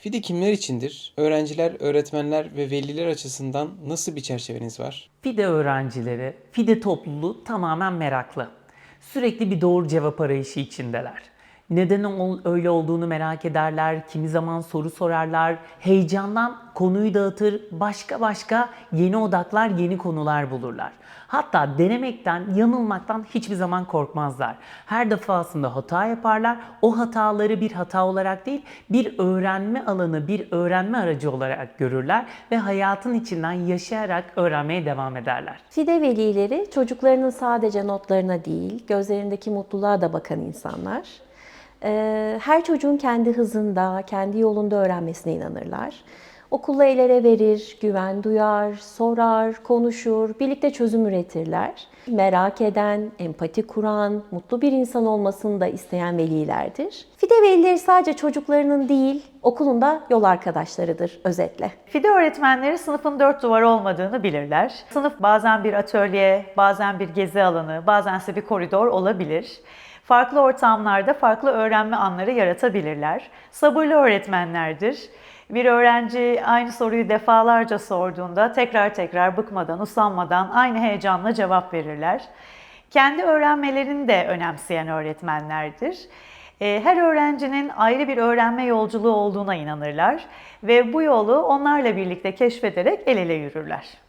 FİDE kimler içindir? Öğrenciler, öğretmenler ve veliler açısından nasıl bir çerçeveniz var? FİDE öğrencileri, FİDE topluluğu tamamen meraklı. Sürekli bir doğru cevap arayışı içindeler. Neden öyle olduğunu merak ederler, kimi zaman soru sorarlar, heyecandan konuyu dağıtır, başka başka yeni odaklar, yeni konular bulurlar. Hatta denemekten, yanılmaktan hiçbir zaman korkmazlar. Her defasında hata yaparlar. O hataları bir hata olarak değil, bir öğrenme alanı, bir öğrenme aracı olarak görürler ve hayatın içinden yaşayarak öğrenmeye devam ederler. FİDE velileri çocuklarının sadece notlarına değil, gözlerindeki mutluluğa da bakan insanlar. Ee, Her çocuğun kendi hızında, kendi yolunda öğrenmesine inanırlar. Okulla el verir, güven duyar, sorar, konuşur, birlikte çözüm üretirler. Merak eden, empati kuran, mutlu bir insan olmasını da isteyen velilerdir. FİDE velileri sadece çocuklarının değil, okulunda yol arkadaşlarıdır özetle. FİDE öğretmenleri sınıfın dört duvarı olmadığını bilirler. Sınıf bazen bir atölye, bazen bir gezi alanı, bazense bir koridor olabilir. Farklı ortamlarda farklı öğrenme anları yaratabilirler. Sabırlı öğretmenlerdir. Bir öğrenci aynı soruyu defalarca sorduğunda tekrar tekrar bıkmadan, usanmadan aynı heyecanla cevap verirler. Kendi öğrenmelerini de önemseyen öğretmenlerdir. Ee, Her öğrencinin ayrı bir öğrenme yolculuğu olduğuna inanırlar ve bu yolu onlarla birlikte keşfederek el ele yürürler.